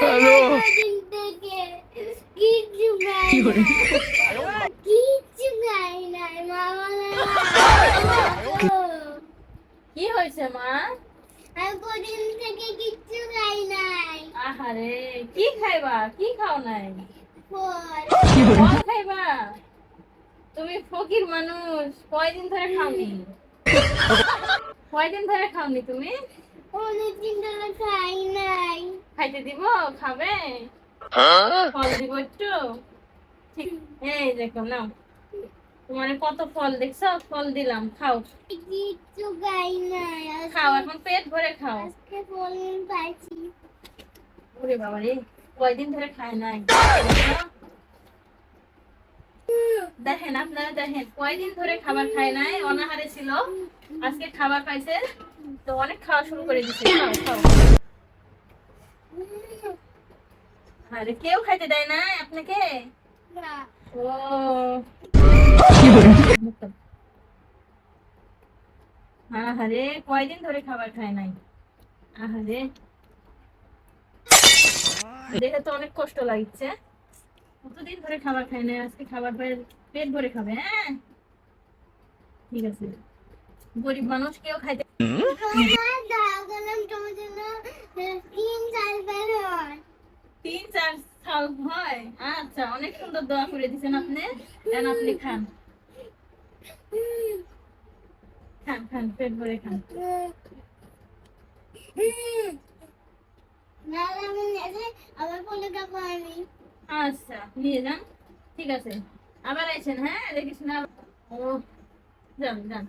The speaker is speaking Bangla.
মা কি হয়েছে, মা? কদিন থেকে কিচ্ছু খাই নাই আহারে, কি খাইবা? কি খাও নাই? ফল খাইবা? তুমি ফকির মানুষ, কয়দিন ধরে খাওনি? কয়দিন ধরে খাওনি তুমি? খাইতে দিব, খাবে? ফল দিব একটু? এই দেখো, নাও। তোমার কত ফল দেখছ? ফল দিলাম, খাও। খাও, এখন পেট ভরে খাও। ওরে বাবা রে, কয়দিন ধরে খায় নাই। দেখেন আপনারা, দেখেন, কয়দিন ধরে খাবার খায় নাই, অনাহারে ছিল। আজকে খাবার পাইছে, তো অনেক খাওয়া শুরু করে দিচ্ছে খাও খাও। আরে কেউ খাইতে দেয় না আপনাকে? না। ও। আহারে কয়দিন ধরে খাবার খায় নাই? আহারে। দেখে তো অনেক কষ্ট লাগছে। কতদিন ধরে খাবার খায় নাই? আজকে খাবার পেট ভরে খাবে হ্যাঁ? ঠিক আছে। গরিব মানুষ কেউ খাইতে তোমার দয়া করলাম তোমার জন্য তিন চাল বের হয় তিন চার হয়। আচ্ছা অনেক সুন্দর দোয়া করে দিছেন আপনি। দেন আপনি খান। খান খান, পেট ভরে খান। আচ্ছা নিয়ে যান। ঠিক আছে। আবার আইছেন হ্যাঁ? দেখিস না। ও, যান যান।